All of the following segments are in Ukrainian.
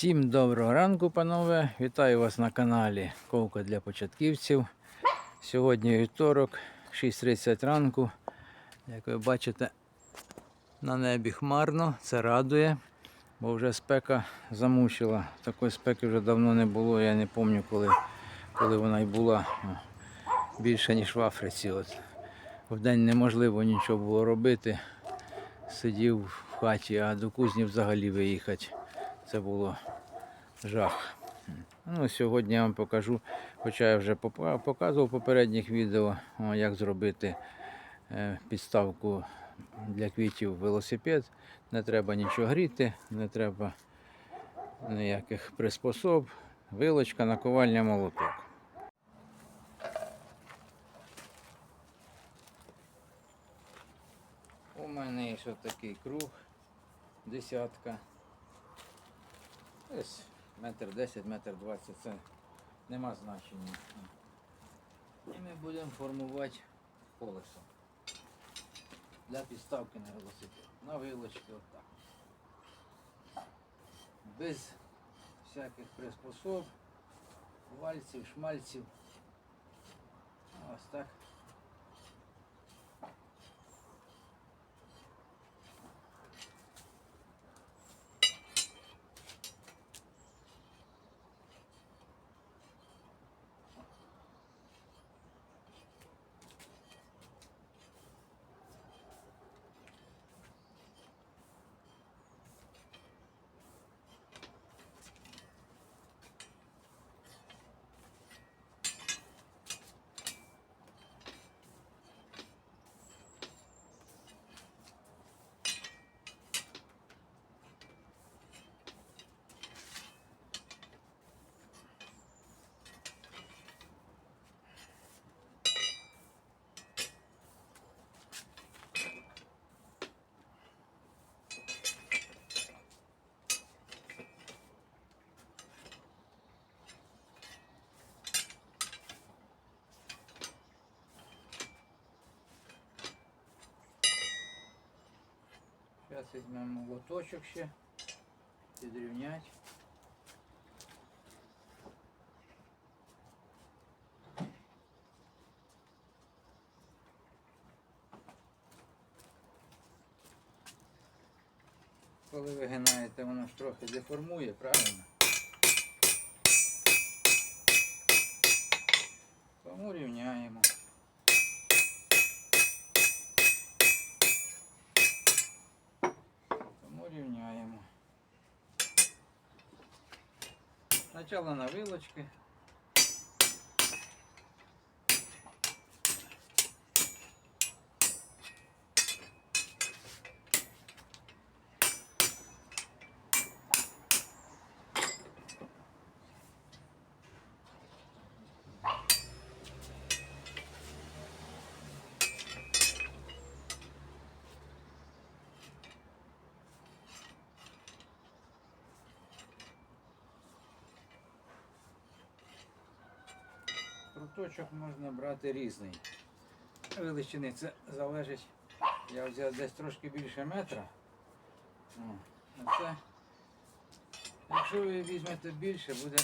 Всім доброго ранку, панове. Вітаю вас на каналі Ковка для початківців. Сьогодні вівторок, 6.30 ранку. Як ви бачите, на небі хмарно, це радує, бо вже спека замучила. Такої спеки вже давно не було. Я не пам'ятаю, коли, коли вона й була ну, більше, ніж в Африці. От. Вдень неможливо нічого було робити. Сидів в хаті, а до кузні взагалі виїхати. Це було жах. Ну, сьогодні я вам покажу, хоча я вже показував в попередніх відео, як зробити е, підставку для квітів велосипед. Не треба нічого гріти, не треба ніяких приспособ. Вилочка, наковальня, молоток. У мене є ще такий круг, десятка. Десь метр 10, метр 20, це нема значення. І ми будемо формувати колесо для підставки на велосипед. На вилочки отак. Без всяких приспособ, вальців, шмальців. Ось так. Візьмемо лоточок ще, підрівнять. Коли вигинаєте, воно ж трохи деформує, правильно? Тому рівняємо. Спочатку на вилочки. Пруточок можна брати різний. Величини це залежить. Я взяв десь трошки більше метра. Це, якщо ви візьмете більше, буде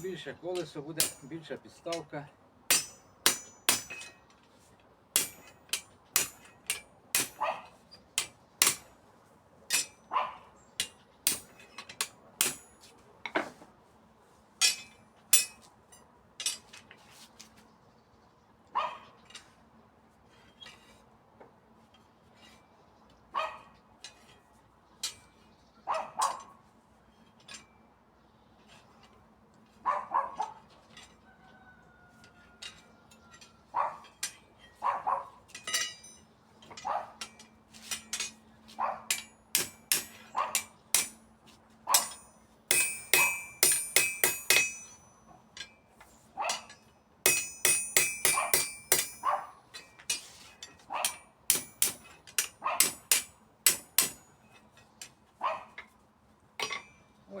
більше колесо, буде більша підставка.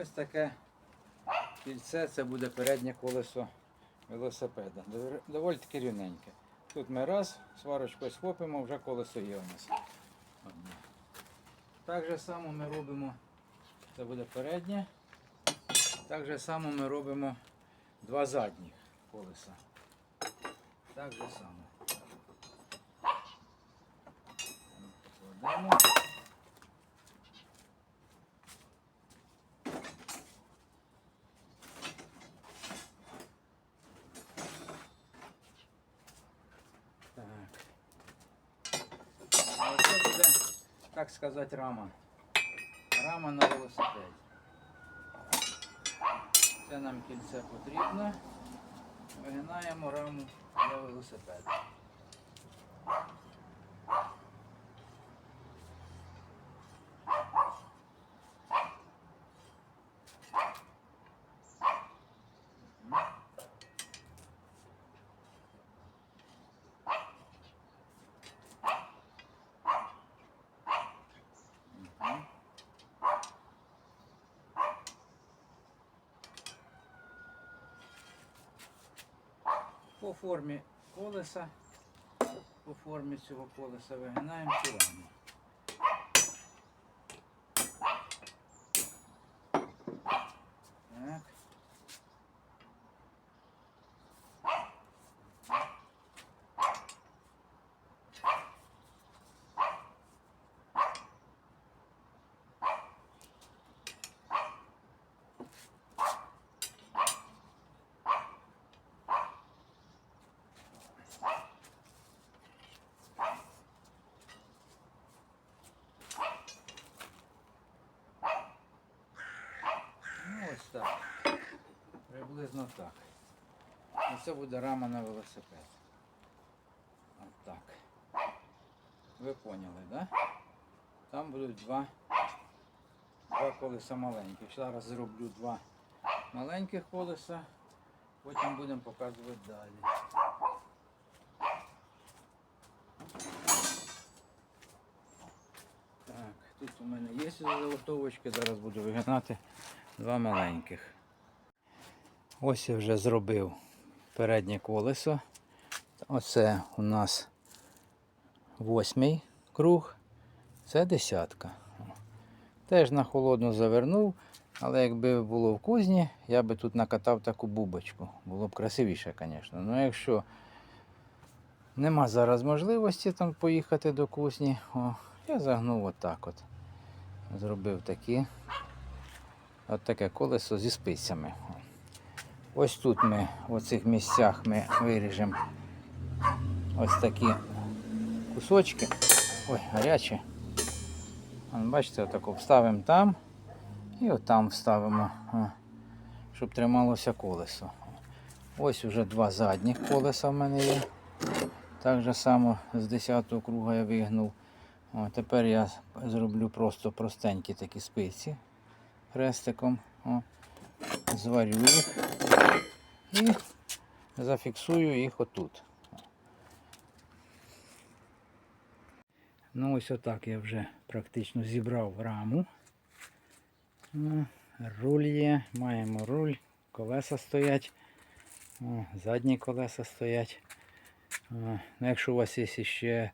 Ось таке кільце, це буде переднє колесо велосипеда. Доволі таки рівненьке. Тут ми раз, сварочкою схопимо, вже колесо є у нас. Так же само ми робимо, це буде переднє. Так же само ми робимо два задніх колеса. Так же само. Покладемо. Так. А оце буде, так сказати, рама. Рама на велосипеді. Це нам кільце потрібно. Вигинаємо раму для велосипеду. По формі колеса, по формі цього колеса вигинаємо цю раму. Так. Ну ось так. Приблизно так. Це буде рама на велосипед. От так. Ви поняли, да? Там будуть два, два колеса маленьких. Зараз зроблю два маленьких колеса, потім будемо показувати далі. Так, тут у мене є заготовочки, зараз буду вигинати два маленьких. Ось я вже зробив переднє колесо. Оце у нас восьмий круг, це десятка. Теж на холодну завернув, але якби було в кузні, я би тут накатав таку бубочку. Було б красивіше, звісно. Ну якщо нема зараз можливості там поїхати до кузні, о, я загнув отак от. Зробив такі. От таке колесо зі спицями. Ось тут ми, в оцих місцях ми виріжемо ось такі кусочки. Ой, гарячі. Бачите, отако вставимо там і отам вставимо, щоб трималося колесо. Ось уже два задніх колеса в мене є. Так же само з 10-го круга я вигнув. О, тепер я зроблю просто простенькі такі спиці хрестиком. О, зварю їх і зафіксую їх отут. Ну ось отак я вже практично зібрав раму. Руль є, маємо руль, колеса стоять, задні колеса стоять. Ну, якщо у вас є ще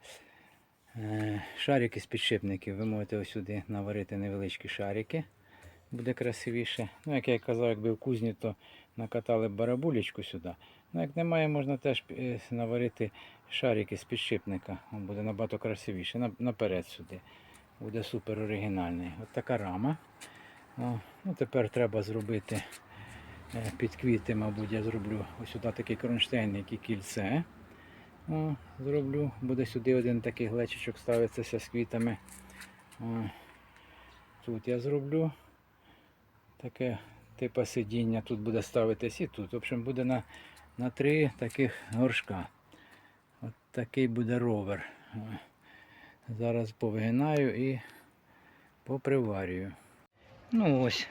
е, шарики з підшипників, ви можете ось сюди наварити невеличкі шарики. Буде красивіше. Ну, як я казав, якби в кузні, то накатали барабулечку сюди. Ну, як немає, можна теж е, наварити шарики з підшипника. Він буде набагато красивіше. Наперед сюди. Буде супер оригінальний. От така рама. О, ну, тепер треба зробити е, під квіти, мабуть, я зроблю ось сюди такий кронштейн, як і кільце. О, зроблю. Буде сюди один такий глечичок ставитися з квітами. Тут я зроблю таке типу сидіння. Тут буде ставитись і тут. В общем, буде на, на три таких горшка. От такий буде ровер. Зараз повигинаю і поприварюю. Ну ось,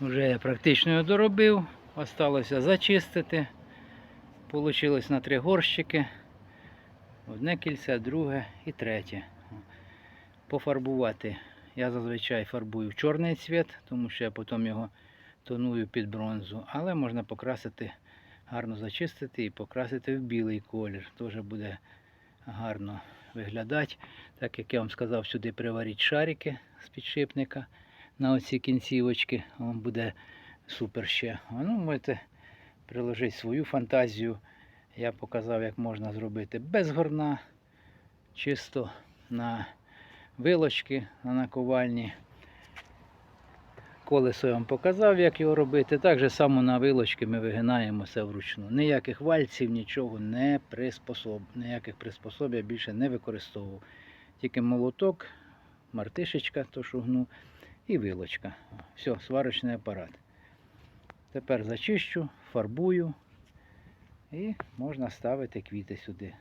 вже я практично його доробив. Осталося зачистити. Получилось на три горщики. Одне кільце, друге і третє. Пофарбувати. Я зазвичай фарбую в чорний цвіт, тому що я потім його тоную під бронзу. Але можна покрасити, гарно зачистити і покрасити в білий колір. Теж буде гарно виглядати. Так як я вам сказав, сюди приваріть шарики з підшипника на оці кінцівочки. Він буде супер ще. Ну, можете приложити свою фантазію. Я показав, як можна зробити без горна, чисто на вилочки на наковальні. Колесо я вам показав, як його робити. Так же само на вилочки ми вигинаємо все вручну. Ніяких вальців, нічого не приспособ... ніяких приспособ я більше не використовував. Тільки молоток, мартишечка, то що гну, і вилочка. Все, сварочний апарат. Тепер зачищу, фарбую і можна ставити квіти сюди.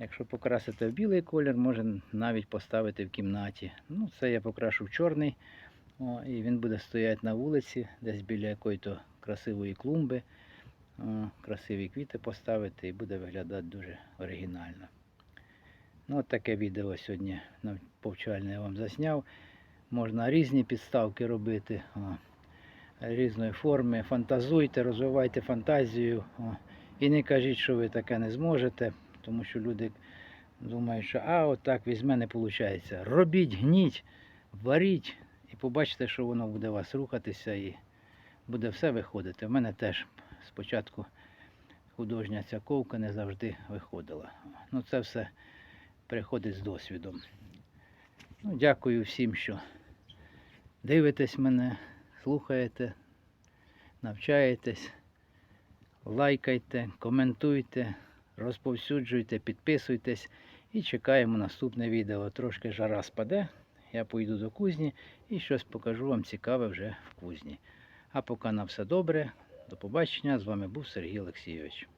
Якщо покрасити в білий колір, можна навіть поставити в кімнаті. Ну, це я покрашу в чорний. О, і він буде стояти на вулиці, десь біля якоїсь красивої клумби. О, красиві квіти поставити і буде виглядати дуже оригінально. Ну, от таке відео сьогодні повчальне я вам засняв. Можна різні підставки робити. О, різної форми. Фантазуйте, розвивайте фантазію. О, і не кажіть, що ви таке не зможете, тому що люди думають, що а, от так візьме, не виходить. Робіть, гніть, варіть і побачите, що воно буде у вас рухатися і буде все виходити. У мене теж спочатку художня ця ковка не завжди виходила. Ну це все приходить з досвідом. Ну, дякую всім, що дивитесь мене, слухаєте, навчаєтесь. Лайкайте, коментуйте, розповсюджуйте, підписуйтесь і чекаємо наступне відео. Трошки жара спаде. Я поїду до кузні і щось покажу вам цікаве вже в кузні. А поки на все добре. До побачення. З вами був Сергій Олексійович.